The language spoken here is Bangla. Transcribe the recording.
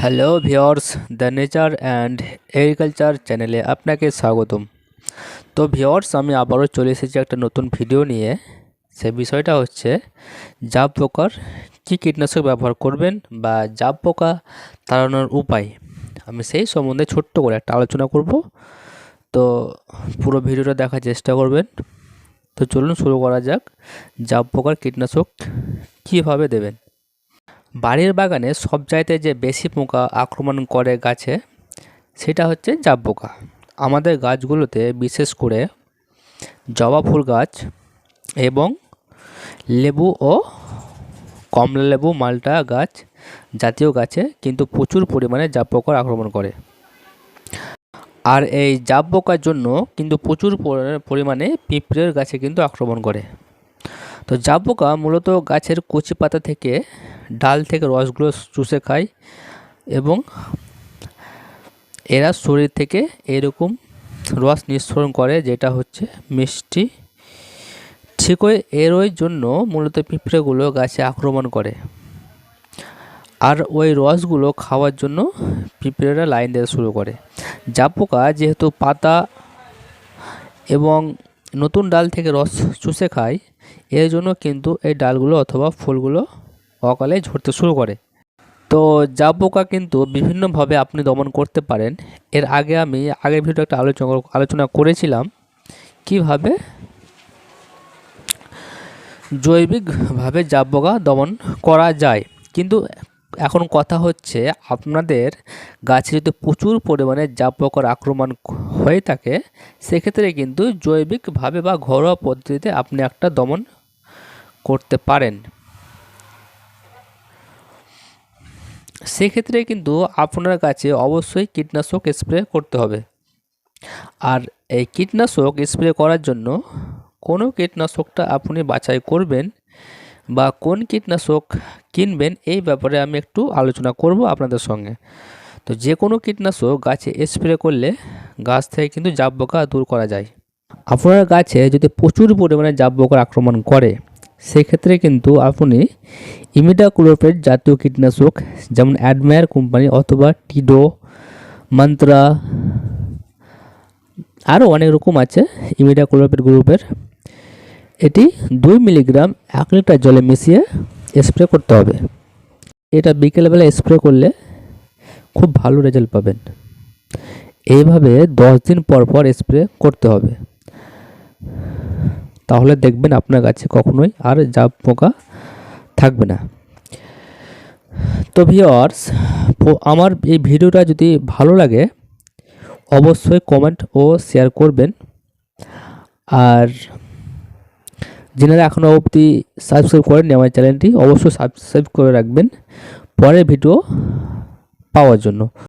Hello viewers the nature and agriculture চ্যানেলে আপনাকে স্বাগতম। তো ভিওর্স আমি আবারও চলে এসেছি একটা নতুন ভিডিও নিয়ে। সে বিষয়টা হচ্ছে, জাব পোকার কী কীটনাশক ব্যবহার করবেন বা জাব পোকা তাড়ানোর উপায়? আমি সেই সম্বন্ধে ছোট্ট করে একটা আলোচনা করব। তো পুরো ভিডিওটা দেখার চেষ্টা করবেন। তো চলুন শুরু করা যাক, জাব পোকার কীটনাশক কীভাবে দেবেন। বাড়ির বাগানে সব চাইতে যে বেশি পোকা আক্রমণ করে গাছে, সেটা হচ্ছে জাব পোকা। আমাদের গাছগুলোতে বিশেষ করে জবা ফুল গাছ এবং লেবু ও কমলা লেবু, মালটা গাছ জাতীয় গাছে কিন্তু প্রচুর পরিমাণে জাব পোকার আক্রমণ করে। আর এই জাব পোকার জন্য কিন্তু প্রচুর পরিমাণে পিঁপড়ের গাছে কিন্তু আক্রমণ করে। তো জাব পোকা মূলত গাছের কচি পাতা থেকে ডাল থেকে রসগুলো চুষে খায় এবং এরা শরীর থেকে এরকম রস নিঃসরণ করে, যেটা হচ্ছে মিষ্টি। ঠিক ওই এর ওই জন্য মূলত পিঁপড়েগুলো গাছে আক্রমণ করে। আর ওই রসগুলো খাওয়ার জন্য পিঁপড়েরা লাইন দেওয়া শুরু করে। জাব পোকা যেহেতু পাতা এবং নতুন ডাল থেকে রস চুষে খায় এর জন্য কিন্তু এই ডালগুলো অথবা ফুলগুলো অকালে ঝরতে শুরু করে। তো জাব পোকা কিন্তু বিভিন্নভাবে আপনি দমন করতে পারেন। এর আগে আমি আগের ভিডিও একটা আলোচনা আলোচনা করেছিলাম কীভাবে জৈবিকভাবে জাব পোকা দমন করা যায়। কিন্তু এখন কথা হচ্ছে আপনাদের গাছে যদি প্রচুর পরিমাণে জাব পোকার আক্রমণ হয়ে থাকে, সেক্ষেত্রে কিন্তু জৈবিকভাবে বা ঘরোয়া পদ্ধতিতে আপনি একটা দমন করতে পারেন। সেক্ষেত্রে কিন্তু আপনার কাছে অবশ্যই কীটনাশক স্প্রে করতে হবে। আর এই কীটনাশক স্প্রে করার জন্য কোনো কীটনাশকটা আপনি বাছাই করবেন বা কোন কীটনাশক কিনবেন এই ব্যাপারে আমি একটু আলোচনা করব আপনাদের সঙ্গে। তো যে কোনো কীটনাশক গাছে স্প্রে করলে গাছ থেকে কিন্তু জাব পোকা দূর করা যায়। আপনার গাছে যদি প্রচুর পরিমাণে জাব পোকার আক্রমণ করে, সেক্ষেত্রে কিন্তু আপনি ইমিডাক্লোপ্রেড জাতীয় কীটনাশক যেমন অ্যাডমায়ার কোম্পানি অথবা টিডো, মন্ত্রা, আরও অনেক রকম আছে ইমিডাক্লোপ্রেড গ্রুপের। এটি দুই মিলিগ্রাম এক লিটার জলে মিশিয়ে স্প্রে করতে হবে। এটা বিকেলবেলা স্প্রে করলে খুব ভালো রেজাল্ট পাবেন। এইভাবে দশ দিন পর পর স্প্রে করতে হবে। তাহলে দেখবেন আপনার গাছে কখনোই আর জাব পোকা থাকবে না। তো ভিওয়ার্স আমার এই ভিডিওটা যদি ভালো লাগে, অবশ্যই কমেন্ট ও শেয়ার করবেন। আর যারা এখনও অবধি সাবস্ক্রাইব করেননি আমার চ্যানেলটি অবশ্যই সাবস্ক্রাইব করে রাখবেন। পরের ভিডিও পাওয়ার জন্য।